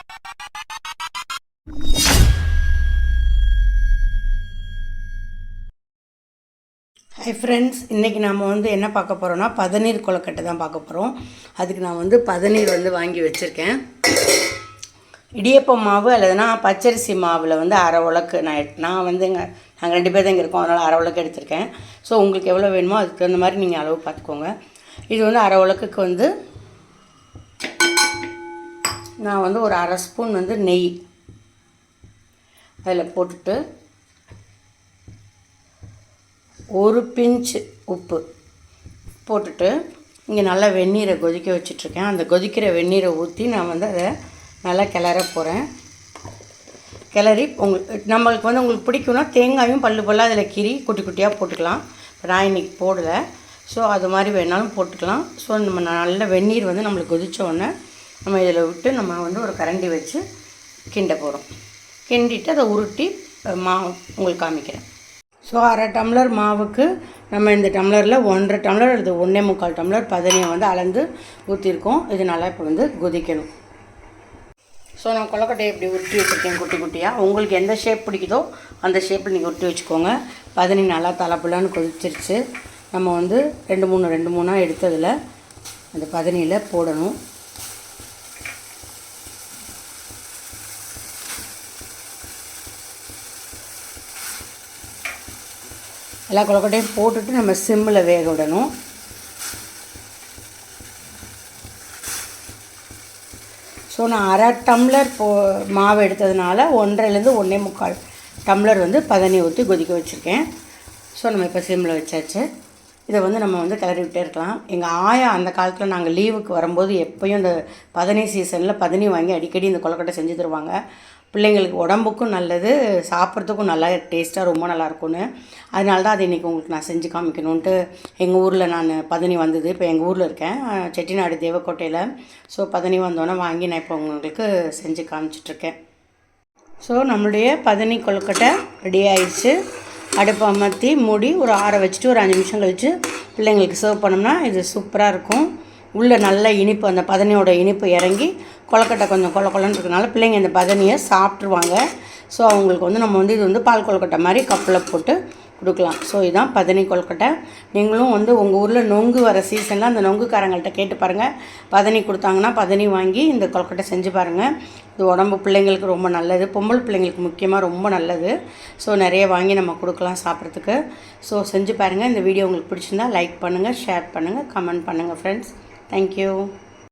Hi friends இன்றைக்கி நாம் வந்து என்ன பார்க்க போகிறோன்னா பதநீர் கொழுக்கட்டை தான் பார்க்க போகிறோம் அதுக்கு நான் வந்து பதநீர் வந்து வாங்கி வச்சுருக்கேன். இடியப்பம் மாவு அல்லதுனா பச்சரிசி மாவில் வந்து அரை உலக்கு நான் நான் வந்து இங்கே நாங்கள் ரெண்டு பேர் தான் இங்கே இருக்கோம். அதனால் அரை உலக்கு எடுத்திருக்கேன். ஸோ உங்களுக்கு எவ்வளோ வேணுமோ அதுக்கு தகுந்த மாதிரி நீங்கள் அளவு பார்த்துக்கோங்க. இது வந்து அரை உலக்குக்கு வந்து நான் வந்து ஒரு அரை ஸ்பூன் வந்து நெய் அதில் போட்டுட்டு ஒரு பிஞ்சு உப்பு போட்டுட்டு இங்கே நல்லா வெந்நீரை கொதிக்க வச்சிட்ருக்கேன். அந்த கொதிக்கிற வெந்நீரை ஊற்றி நான் வந்து அதை நல்லா கிளற போகிறேன் கிளறி உங்களுக்கு நம்மளுக்கு வந்து உங்களுக்கு பிடிக்கும்னா தேங்காயும் பல்லு பல்லாக அதில் கீறி குட்டி குட்டியாக போட்டுக்கலாம். இப்போ நான் இன்றைக்கி போடலை. ஸோ அது மாதிரி வேணாலும் போட்டுக்கலாம். ஸோ நம்ம நல்ல வெந்நீர் வந்து நம்மளுக்கு கொதித்த உடனே நம்ம இதில் விட்டு நம்ம வந்து ஒரு கரண்டி வச்சு கிண்ட போகிறோம். கிண்டிட்டு அதை உருட்டி மாவு மா உங்களுக்கு காமிக்கிறேன். ஸோ அரை டம்ளர் மாவுக்கு நம்ம இந்த டம்ளரில் ஒன்றரை டம்ளர் அல்லது ஒன்றே முக்கால் டம்ளர் பதனியை வந்து அளந்து ஊற்றிருக்கோம். இது நல்லா இப்போ வந்து கொதிக்கணும். ஸோ நான் கொலக்கட்டையை இப்படி உருட்டி வச்சுருக்கேன் குட்டி குட்டியாக. உங்களுக்கு எந்த ஷேப் பிடிக்குதோ அந்த ஷேப்பில் நீங்கள் உருட்டி வச்சுக்கோங்க. பதனி நல்லா தலைப்புலான்னு கொதிச்சிருச்சு. நம்ம வந்து ரெண்டு மூணு ரெண்டு மூணாக எடுத்ததில் அந்த பதனியில் போடணும். எல்லா கொலக்கட்டையும் போட்டுட்டு நம்ம சிம்மில் வேக விடணும். ஸோ நான் அரை டம்ளர் போ மாவு எடுத்ததுனால ஒன்றரைலேருந்து ஒன்றே முக்கால் டம்ளர் வந்து பதனி ஊற்றி கொதிக்க வச்சுருக்கேன். ஸோ நம்ம இப்போ சிம்மில் வச்சாச்சு. இதை வந்து நம்ம வந்து கிளறி விட்டே இருக்கலாம். எங்கள் ஆயா அந்த காலத்தில் நாங்கள் லீவுக்கு வரும்போது எப்போயும் இந்த பதனி சீசனில் பதனி வாங்கி அடிக்கடி இந்த கொலக்கட்டை செஞ்சு தருவாங்க. பிள்ளைங்களுக்கு உடம்புக்கும் நல்லது சாப்பிட்றதுக்கும் நல்லா டேஸ்ட்டாக ரொம்ப நல்லா இருக்கும்னு அதனால தான் அது இன்றைக்கி உங்களுக்கு நான் செஞ்சு காமிக்கணுன்ட்டு எங்கள் ஊரில் நான் பதனி வந்தது. இப்போ எங்கள் ஊரில் இருக்கேன். செட்டிநாடு தேவக்கோட்டையில். ஸோ பதனி வந்தோன்னே வாங்கி நான் இப்போ உங்களுக்கு செஞ்சு காமிச்சிட்ருக்கேன். ஸோ நம்மளுடைய பதனி கொழுக்கட்டை ரெடி ஆயிடுச்சு. அடுப்பை அமர்த்தி மூடி ஒரு ஆற வச்சுட்டு ஒரு அஞ்சு நிமிஷம் கழித்து பிள்ளைங்களுக்கு சர்வ் பண்ணோம்னா இது சூப்பராக இருக்கும். உள்ளே நல்ல இனிப்பு அந்த பதனியோட இனிப்பு இறங்கி கொழுக்கட்டை கொஞ்சம் கொல கொலன்னு இருக்கனால பிள்ளைங்க இந்த பதனியை சாப்பிட்ருவாங்க ஸோ அவங்களுக்கு வந்து நம்ம வந்து இது வந்து பால் கொழுக்கட்டை மாதிரி கப்பில் போட்டு கொடுக்கலாம். ஸோ இதுதான் பதனி கொழுக்கட்டை. நீங்களும் வந்து உங்கள் ஊரில் நொங்கு வர சீசனில் அந்த நொங்குக்காரங்கள்ட்ட கேட்டு பாருங்கள் பதனி கொடுத்தாங்கன்னா பதனி வாங்கி இந்த கொழுக்கட்டை செஞ்சு பாருங்கள் இது உடம்பு பிள்ளைங்களுக்கு ரொம்ப நல்லது. பொம்பளை பிள்ளைங்களுக்கு முக்கியமாக ரொம்ப நல்லது. ஸோ நிறைய வாங்கி நம்ம கொடுக்கலாம் சாப்பிட்றதுக்கு. ஸோ செஞ்சு பாருங்கள் இந்த வீடியோ உங்களுக்கு பிடிச்சிருந்தா லைக் பண்ணுங்கள் ஷேர் பண்ணுங்கள் கமெண்ட் பண்ணுங்கள் ஃப்ரெண்ட்ஸ் தேங்க்யூ